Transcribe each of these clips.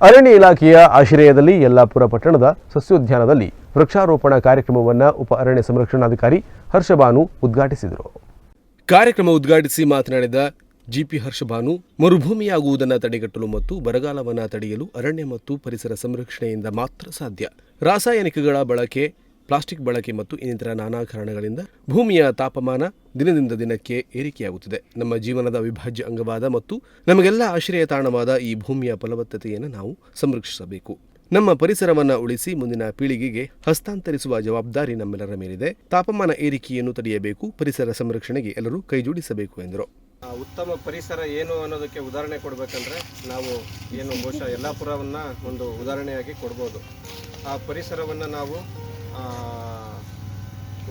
ಅರಣ್ಯ ಇಲಾಖೆಯ ಆಶ್ರಯದಲ್ಲಿ ಯಲ್ಲಾಪುರ ಪಟ್ಟಣದ ಸಸ್ಯೋದ್ಯಾನದಲ್ಲಿ ವೃಕ್ಷಾರೋಪಣ ಕಾರ್ಯಕ್ರಮವನ್ನು ಉಪ ಅರಣ್ಯ ಸಂರಕ್ಷಣಾಧಿಕಾರಿ ಹರ್ಷಭಾನು ಉದ್ಘಾಟಿಸಿದರು. ಕಾರ್ಯಕ್ರಮ ಉದ್ಘಾಟಿಸಿ ಮಾತನಾಡಿದ ಜಿಪಿ ಹರ್ಷಭಾನು ಮರುಭೂಮಿಯಾಗುವುದನ್ನು ತಡೆಗಟ್ಟಲು ಮತ್ತು ಬರಗಾಲವನ್ನು ತಡೆಯಲು ಅರಣ್ಯ ಮತ್ತು ಪರಿಸರ ಸಂರಕ್ಷಣೆಯಿಂದ ಮಾತ್ರ ಸಾಧ್ಯ. ರಾಸಾಯನಿಕಗಳ ಬಳಕೆ ಪ್ಲಾಸ್ಟಿಕ್ ಬಳಕೆ ಮತ್ತು ಇನ್ನಿತರ ನಾನಾ ಕಾರಣಗಳಿಂದ ಭೂಮಿಯ ತಾಪಮಾನ ದಿನದಿಂದ ದಿನಕ್ಕೆ ಏರಿಕೆಯಾಗುತ್ತಿದೆ. ನಮ್ಮ ಜೀವನದ ಅವಿಭಾಜ್ಯ ಅಂಗವಾದ ಮತ್ತು ನಮಗೆಲ್ಲ ಆಶ್ರಯ ತಾಣವಾದ ಈ ಭೂಮಿಯ ಫಲವತ್ತತೆಯನ್ನು ನಾವು ಸಂರಕ್ಷಿಸಬೇಕು. ನಮ್ಮ ಪರಿಸರವನ್ನು ಉಳಿಸಿ ಮುಂದಿನ ಪೀಳಿಗೆಗೆ ಹಸ್ತಾಂತರಿಸುವ ಜವಾಬ್ದಾರಿ ನಮ್ಮೆಲ್ಲರ ಮೇಲಿದೆ. ತಾಪಮಾನ ಏರಿಕೆಯನ್ನು ತಡೆಯಬೇಕು, ಪರಿಸರ ಸಂರಕ್ಷಣೆಗೆ ಎಲ್ಲರೂ ಕೈಜೋಡಿಸಬೇಕು ಎಂದರು. ಉತ್ತಮ ಪರಿಸರ ಏನು ಅನ್ನೋದಕ್ಕೆ ಉದಾಹರಣೆ ಕೊಡಬೇಕಂದ್ರೆ ನಾವು ಏನು ಬಹುಶಃ ಯಲ್ಲಾಪುರವನ್ನು ಒಂದು ಉದಾಹರಣೆಯಾಗಿ ಕೊಡ್ಬೋದು. ಆ ಪರಿಸರವನ್ನು ನಾವು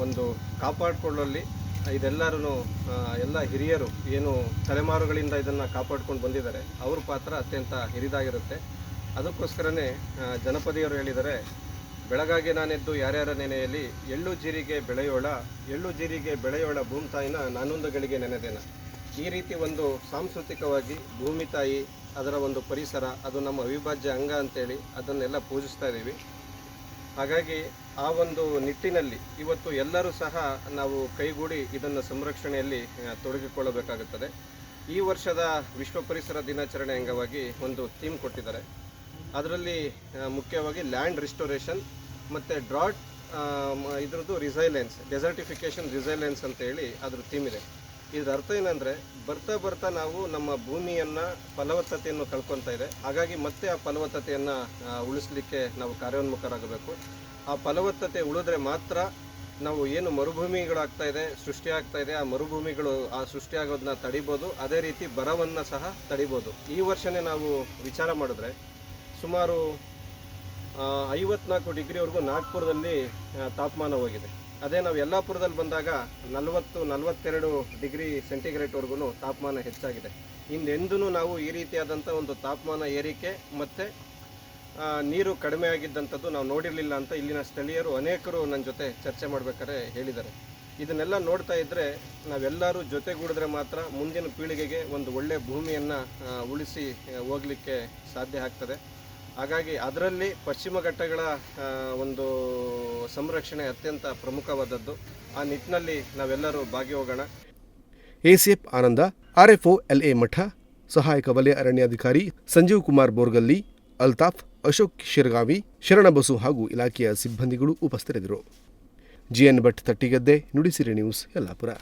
ಒಂದು ಕಾಪಾಡಿಕೊಳ್ಳಲ್ಲಿ ಇದೆಲ್ಲರೂ ಎಲ್ಲ ಹಿರಿಯರು ಏನು ತಲೆಮಾರುಗಳಿಂದ ಇದನ್ನು ಕಾಪಾಡ್ಕೊಂಡು ಬಂದಿದ್ದಾರೆ, ಅವ್ರ ಪಾತ್ರ ಅತ್ಯಂತ ಹಿರಿದಾಗಿರುತ್ತೆ. ಅದಕ್ಕೋಸ್ಕರನೇ ಜನಪದಿಯವರು ಹೇಳಿದರೆ, ಬೆಳಗಾಗಿ ನಾನೆದ್ದು ಯಾರ್ಯಾರ ನೆನೆಯಲ್ಲಿ, ಎಳ್ಳು ಜೀರಿಗೆ ಬೆಳೆಯೋಳ, ಎಳ್ಳು ಜೀರಿಗೆ ಬೆಳೆಯೋಳ ಭೂಮಿ ತಾಯಿನ ನಾನೊಂದು ಗಳಿಗೆ ನೆನೆದೇನ. ಈ ರೀತಿ ಒಂದು ಸಾಂಸ್ಕೃತಿಕವಾಗಿ ಭೂಮಿ ತಾಯಿ ಅದರ ಒಂದು ಪರಿಸರ, ಅದು ನಮ್ಮ ಅವಿಭಾಜ್ಯ ಅಂಗ ಅಂತೇಳಿ ಅದನ್ನೆಲ್ಲ ಪೂಜಿಸ್ತಾ ಇದ್ದೀವಿ. ಹಾಗಾಗಿ ಆ ಒಂದು ನಿಟ್ಟಿನಲ್ಲಿ ಇವತ್ತು ಎಲ್ಲರೂ ಸಹ ನಾವು ಕೈಗೂಡಿ ಇದನ್ನು ಸಂರಕ್ಷಣೆಯಲ್ಲಿ ತೊಡಗಿಕೊಳ್ಳಬೇಕಾಗುತ್ತದೆ. ಈ ವರ್ಷದ ವಿಶ್ವ ಪರಿಸರ ದಿನಾಚರಣೆ ಅಂಗವಾಗಿ ಒಂದು ಥೀಮ್ ಕೊಟ್ಟಿದ್ದಾರೆ. ಅದರಲ್ಲಿ ಮುಖ್ಯವಾಗಿ ಲ್ಯಾಂಡ್ ರಿಸ್ಟೋರೇಷನ್ ಮತ್ತು ಡ್ರಾಟ್ ಇದ್ರದ್ದು ರಿಸೈಲೆನ್ಸ್ ಡೆಸರ್ಟಿಫಿಕೇಶನ್ ರಿಸೈಲೆನ್ಸ್ ಅಂತ ಹೇಳಿ ಅದ್ರ ಥೀಮ್ ಇದೆ. ಇದರ ಅರ್ಥ ಏನಂದರೆ, ಬರ್ತಾ ಬರ್ತಾ ನಾವು ನಮ್ಮ ಭೂಮಿಯನ್ನು ಫಲವತ್ತತೆಯನ್ನು ಕಳ್ಕೊತಾ ಇದೆ. ಹಾಗಾಗಿ ಮತ್ತೆ ಆ ಫಲವತ್ತತೆಯನ್ನು ಉಳಿಸ್ಲಿಕ್ಕೆ ನಾವು ಕಾರ್ಯೋನ್ಮುಖರಾಗಬೇಕು. ಆ ಫಲವತ್ತತೆ ಉಳಿದ್ರೆ ಮಾತ್ರ ನಾವು ಏನು ಮರುಭೂಮಿಗಳಾಗ್ತಾ ಇದೆ, ಸೃಷ್ಟಿ ಆಗ್ತಾ ಇದೆ, ಆ ಮರುಭೂಮಿಗಳು ಆ ಸೃಷ್ಟಿಯಾಗೋದನ್ನ ತಡಿಬೋದು. ಅದೇ ರೀತಿ ಬರವನ್ನು ಸಹ ತಡಿಬೋದು. ಈ ವರ್ಷನೇ ನಾವು ವಿಚಾರ ಮಾಡಿದ್ರೆ ಸುಮಾರು ಐವತ್ನಾಲ್ಕು ಡಿಗ್ರಿವರೆಗೂ ನಾಗ್ಪುರದಲ್ಲಿ ತಾಪಮಾನ ಹೋಗಿದೆ. ಅದೇ ನಾವು ಯಲ್ಲಾಪುರದಲ್ಲಿ ಬಂದಾಗ ನಲವತ್ತು, ನಲವತ್ತೆರಡು ಡಿಗ್ರಿ ಸೆಂಟಿಗ್ರೇಟ್ವರೆಗೂ ತಾಪಮಾನ ಹೆಚ್ಚಾಗಿದೆ. ಇನ್ನೆಂದೂ ನಾವು ಈ ರೀತಿಯಾದಂಥ ಒಂದು ತಾಪಮಾನ ಏರಿಕೆ ಮತ್ತು ನೀರು ಕಡಿಮೆ ಆಗಿದ್ದಂಥದ್ದು ನಾವು ನೋಡಿರಲಿಲ್ಲ ಅಂತ ಇಲ್ಲಿನ ಸ್ಥಳೀಯರು ಅನೇಕರು ನನ್ನ ಜೊತೆ ಚರ್ಚೆ ಮಾಡಬೇಕಾದ್ರೆ ಹೇಳಿದ್ದಾರೆ. ಇದನ್ನೆಲ್ಲ ನೋಡ್ತಾ ಇದ್ದರೆ ನಾವೆಲ್ಲರೂ ಜೊತೆಗೂಡಿದ್ರೆ ಮಾತ್ರ ಮುಂದಿನ ಪೀಳಿಗೆಗೆ ಒಂದು ಒಳ್ಳೆಯ ಭೂಮಿಯನ್ನು ಉಳಿಸಿ ಹೋಗಲಿಕ್ಕೆ ಸಾಧ್ಯ ಆಗ್ತದೆ. ಹಾಗಾಗಿ ಅದರಲ್ಲಿ ಪಶ್ಚಿಮ ಘಟ್ಟಗಳ ಒಂದು ಸಂರಕ್ಷಣೆ ಅತ್ಯಂತ ಪ್ರಮುಖವಾದದ್ದು. ಆ ನಿಟ್ಟಿನಲ್ಲಿ ನಾವೆಲ್ಲರೂ ಭಾಗಿ ಹೋಗೋಣ ಎಸಿಎಫ್ ಆನಂದ, ಆರ್ಎಫ್ಒ ಎಲ್ಎ ಮಠ, ಸಹಾಯಕ ವಲಯ ಅರಣ್ಯಾಧಿಕಾರಿ ಸಂಜೀವ್ ಕುಮಾರ್ ಬೋರ್ಗಲ್ಲಿ, ಅಲ್ತಾಫ್ ಅಶೋಕ್ ಶಿರಗಾವಿ ಶರಣಬಸು ಹಾಗೂ ಇಲಾಖೆಯ ಸಿಬ್ಬಂದಿಗಳು ಉಪಸ್ಥಿತರಿದ್ದರು. G N Bhat Thattigadde Nudisiri news Yellapur.